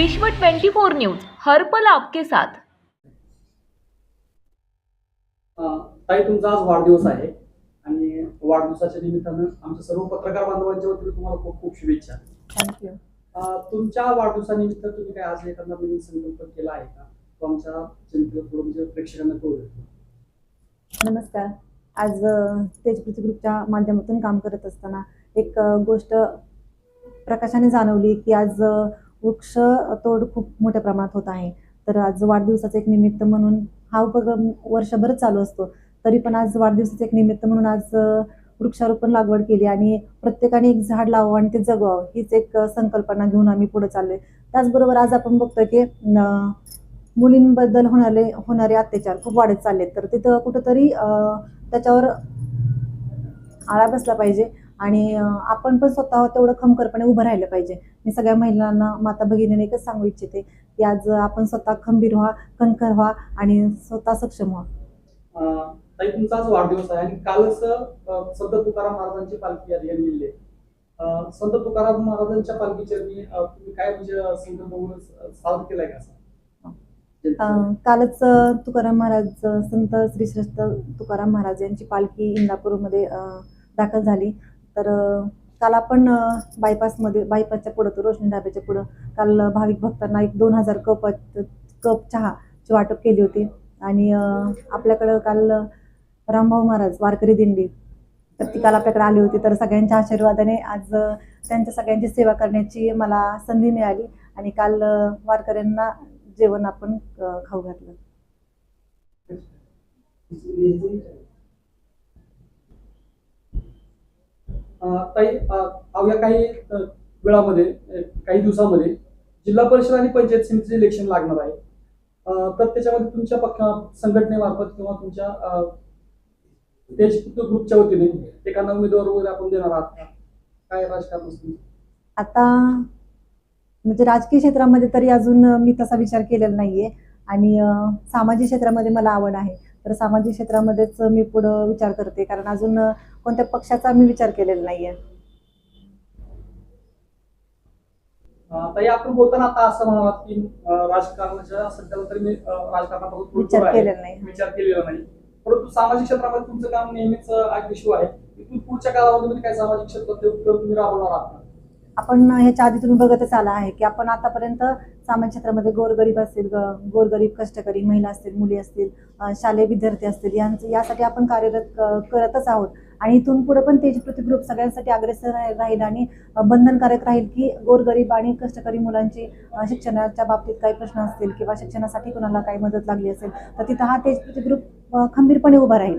विश्व 24 न्यूज हर पल आपके साथ. अं, ताई तुमचा आज वाढदिवस आहे. आणि वाढदिवसाच्या निमित्तानं आमच्या सर्व पत्रकार बांधवांच्या वतीने तुम्हाला खूप खूप शुभेच्छा. थँक्यू अं, तुमच्या वाढदिवसानिमित्त तुम्ही काय आज एखादा नवीन संकल्प केला आहे का? तो आमच्या जनतेला थोडं म्हणजे प्रेक्षकांना कळू देतो नमस्कार. आज अ, तेजप्रती ग्रुपच्या माध्यमातून काम करत असताना एक गोष्ट प्रकाशाने जाणवली की आज वृक्ष तोड खूप मोठ्या प्रमाणात होत आहे. तर आज वाढदिवसाचं एक निमित्त म्हणून हा उपक्रम वर्षभर चालू असतो. तरी पण आज वाढदिवसाचं एक निमित्त म्हणून आज वृक्षारोपण लागवड केली आणि प्रत्येकाने एक झाड लावावं आणि ते जगवावं हीच एक संकल्पना घेऊन आम्ही पुढे चाललोय. त्याचबरोबर आज आपण बघतोय की मुलींबद्दल होणारे होणारे अत्याचार खूप वाढत चाललेत. तर तिथं कुठंतरी त्याच्यावर आळा बसला पाहिजे. आणि आपण पण स्वतः तेवढं खमकरपणे उभं राहिलं पाहिजे. मी सगळ्या महिलांना माता भगिनीने एकच सांगू इच्छिते की आज आपण स्वतः खंबीर व्हा कणखर व्हा आणि स्वतः सक्षम व्हा. ताई वाढदिवस आहे आणि कालच संत तुकाराम महाराजांची पालखी संत तुकाराम महाराजांच्या पालखीच्या तुम्ही काय म्हणजे साजरा केलाय का कालच तुकाराम महाराज संत श्री श्रेष्ठ तुकाराम महाराज यांची पालखी इंदापूरमध्ये दाखल झाली. तर काल आपण बायपासमध्ये बायपासच्या पुढं तो रोशनी ढाब्याच्या पुढं काल भाविक भक्तांना एक दोन हजार कप कप चहाची वाटप केली होती. आणि आपल्याकडं काल रामभाऊ महाराज वारकरी दिंडी तर ती काल आपल्याकडे आली होती. तर सगळ्यांच्या आशीर्वादाने आज त्यांच्या सगळ्यांची सेवा करण्याची मला संधी मिळाली आणि काल वारकऱ्यांना जेवण आपण खाऊ घातलं. ताई अवघ्या काही वेळामध्ये काही दिवसामध्ये जिल्हा परिषद आणि पंचायत समितीचे इलेक्शन लागणार आहे. तर त्याच्यामध्ये तुमच्या पक्ष संघटनेमार्फत किंवा तुमच्या अं, ग्रुपच्या वतीने एखादा उमेदवार वगैरे आपण देणार आहात काय राजकारण आता म्हणजे राजकीय क्षेत्रामध्ये तरी अजून मी तसा विचार केलेला नाहीये. आणि सामाजिक क्षेत्रामध्ये मला आवड आहे. तर सामाजिक क्षेत्रामध्येच मी पुढं विचार करते कारण अजून कोणत्या पक्षाचा मी विचार केलेला नाहीये अं, ताई आपण बोलताना आता असं म्हणालात की राजकारणाच्या सध्याला तरी मी दूर विचार आहे. केलेला नाही विचार केलेला नाही परंतु सामाजिक क्षेत्रामध्ये तुमचं काम नेहमीच अग्रेसिव्ह आहे पुढच्या कालावधीमध्ये काय सामाजिक क्षेत्रात तुम्ही राबवणार आहात? आपण ह्याच्या आधी तुम्ही बघतच आला आहे की आपण आतापर्यंत सामान्य क्षेत्रामध्ये गोरगरीब असतील ग- गोरगरीब कष्टकरी महिला असतील मुली असतील शालेय विद्यार्थी असतील यांचं यासाठी आपण कार्यरत करतच आहोत. आणि इथून पुढे पण तेज प्रति ग्रुप सगळ्यांसाठी अग्रेसर राहील आणि बंधनकारक राहील की गोरगरीब आणि कष्टकरी मुलांची शिक्षणाच्या बाबतीत काही प्रश्न असतील किंवा शिक्षणासाठी कुणाला काही मदत लागली असेल तर तिथं हा तेज प्रति ग्रुप खंबीरपणे उभा राहील.